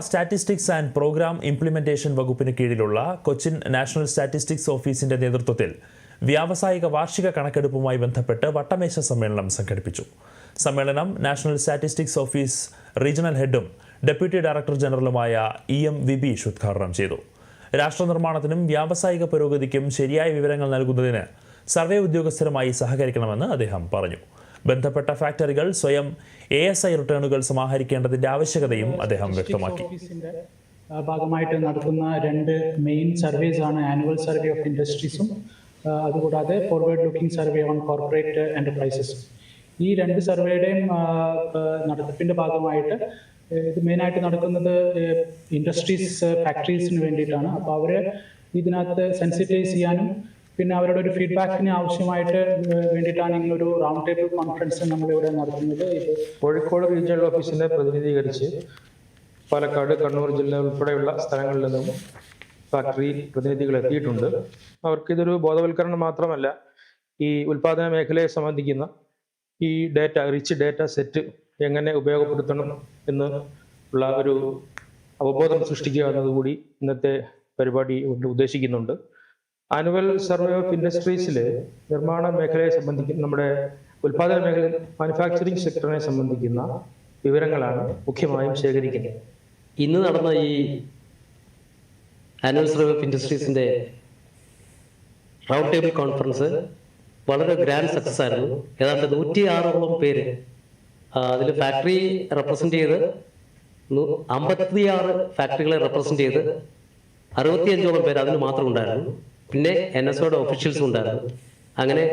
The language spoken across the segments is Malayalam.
സ്റ്റാറ്റിസ്റ്റിക്സ് ആൻഡ് പ്രോഗ്രാം ഇംപ്ലിമെന്റേഷൻ വകുപ്പിന് കീഴിലുള്ള കൊച്ചിൻ നാഷണൽ സ്റ്റാറ്റിസ്റ്റിക്സ് ഓഫീസിന്റെ നേതൃത്വത്തിൽ വ്യാവസായിക വാർഷിക കണക്കെടുപ്പുമായി ബന്ധപ്പെട്ട് വട്ടമേശ സമ്മേളനം സംഘടിപ്പിച്ചു. സമ്മേളനം നാഷണൽ സ്റ്റാറ്റിസ്റ്റിക്സ് ഓഫീസ് റീജിയണൽ ഹെഡും ഡെപ്യൂട്ടി ഡയറക്ടർ ജനറലുമായ ഇ എം വിബീഷ് ഉദ്ഘാടനം ചെയ്തു. രാഷ്ട്രനിർമ്മാണത്തിനും വ്യാവസായിക പുരോഗതിക്കും ശരിയായ വിവരങ്ങൾ നൽകുന്നതിന് സർവേ ഉദ്യോഗസ്ഥരുമായി സഹകരിക്കണമെന്ന് അദ്ദേഹം പറഞ്ഞു. ബന്ധപ്പെട്ട ഫാക്ടറികൾ സ്വയം എ എസ് ഐ റിട്ടേണുകൾ സമാഹരിക്കേണ്ടതിന്റെ ആവശ്യകതയും അദ്ദേഹം വ്യക്തമാക്കി. ഭാഗമായിട്ട് നടത്തുന്ന രണ്ട് മെയിൻ സർവേസ് ആണ് ആനുവൽ സർവേ ഓഫ് ഇൻഡസ്ട്രീസും അതുകൂടാതെ forward looking survey on corporate എന്റർപ്രൈസസും ഈ രണ്ട് സർവേയുടെയും നടത്തിപ്പിന്റെ ഭാഗമായിട്ട് ഇത് മെയിനായിട്ട് നടക്കുന്നത് ഇൻഡസ്ട്രീസ് ഫാക്ടറീസിന് വേണ്ടിയിട്ടാണ്. അപ്പോൾ അവരെ ഇതിനകത്ത് സെൻസിറ്റൈസ് ചെയ്യാനും പിന്നെ അവരുടെ ഒരു ഫീഡ്ബാക്കിന് ആവശ്യമായിട്ട് വേണ്ടിയിട്ടാണ് ഇങ്ങനൊരു റൗണ്ട് ടേബിൾ കോൺഫറൻസ് നമ്മൾ ഇവിടെ നടത്തുന്നത് കോഴിക്കോട് റീജിയണൽ ഓഫീസിനെ പ്രതിനിധീകരിച്ച് പാലക്കാട് കണ്ണൂർ ജില്ല ഉൾപ്പെടെയുള്ള സ്ഥലങ്ങളിൽ നിന്നും ഫാക്ടറി പ്രതിനിധികൾ എത്തിയിട്ടുണ്ട്. അവർക്കിതൊരു ബോധവൽക്കരണം മാത്രമല്ല ഈ ഉൽപാദന മേഖലയെ സംബന്ധിക്കുന്ന ഈ ഡേറ്റ റിച്ച് ഡേറ്റ സെറ്റ് എങ്ങനെ ഉപയോഗപ്പെടുത്തണം എന്ന് ഉള്ള ഒരു അവബോധം സൃഷ്ടിക്കുക എന്നതുകൂടി ഇന്നത്തെ പരിപാടി കൊണ്ട് ഉദ്ദേശിക്കുന്നുണ്ട്. ആനുവൽ സർവേ ഓഫ് ഇൻഡസ്ട്രീസിൽ നിർമ്മാണ മേഖലയെ സംബന്ധിക്കുന്ന നമ്മുടെ ഉൽപാദന മേഖല മാനുഫാക്ചറിംഗ് സെക്ടറിനെ സംബന്ധിക്കുന്ന വിവരങ്ങളാണ് മുഖ്യമായും ശേഖരിക്കുന്നത്. ഇന്ന് നടന്ന ഈ ആനുവൽ സർവേ ഓഫ് ഇൻഡസ്ട്രീസിന്റെ റൗണ്ട് ടേബിൾ കോൺഫറൻസ് വളരെ ഗ്രാൻഡ് സക്സസ് ആയിരുന്നു. ഏതാണ്ട് നൂറ്റി ആറോളം പേര് അതിൽ ഫാക്ടറി റെപ്രസെന്റ് ചെയ്ത് അമ്പത്തിയാറ് ഫാക്ടറികളെ റെപ്രസെന്റ് ചെയ്ത് അറുപത്തിയഞ്ചോളം പേര് അതിന് മാത്രം ഉണ്ടായിരുന്നു. പിന്നെ എൻ എസ് ഒയുടെ ഒഫീഷ്യൽസും ഉണ്ടായിരുന്നു. അങ്ങനെ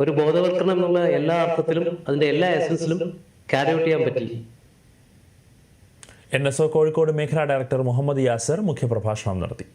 ഒരു ബോധവൽക്കരണം എന്നുള്ള എല്ലാ അർത്ഥത്തിലും അതിന്റെ എല്ലാ എസൻസിലും ക്യാരി ഔട്ട് ചെയ്യാൻ പറ്റി. എൻ എസ് ഒ കോഴിക്കോട് മേഖലാ ഡയറക്ടർ മുഹമ്മദ് യാസർ മുഖ്യപ്രഭാഷണം നടത്തി.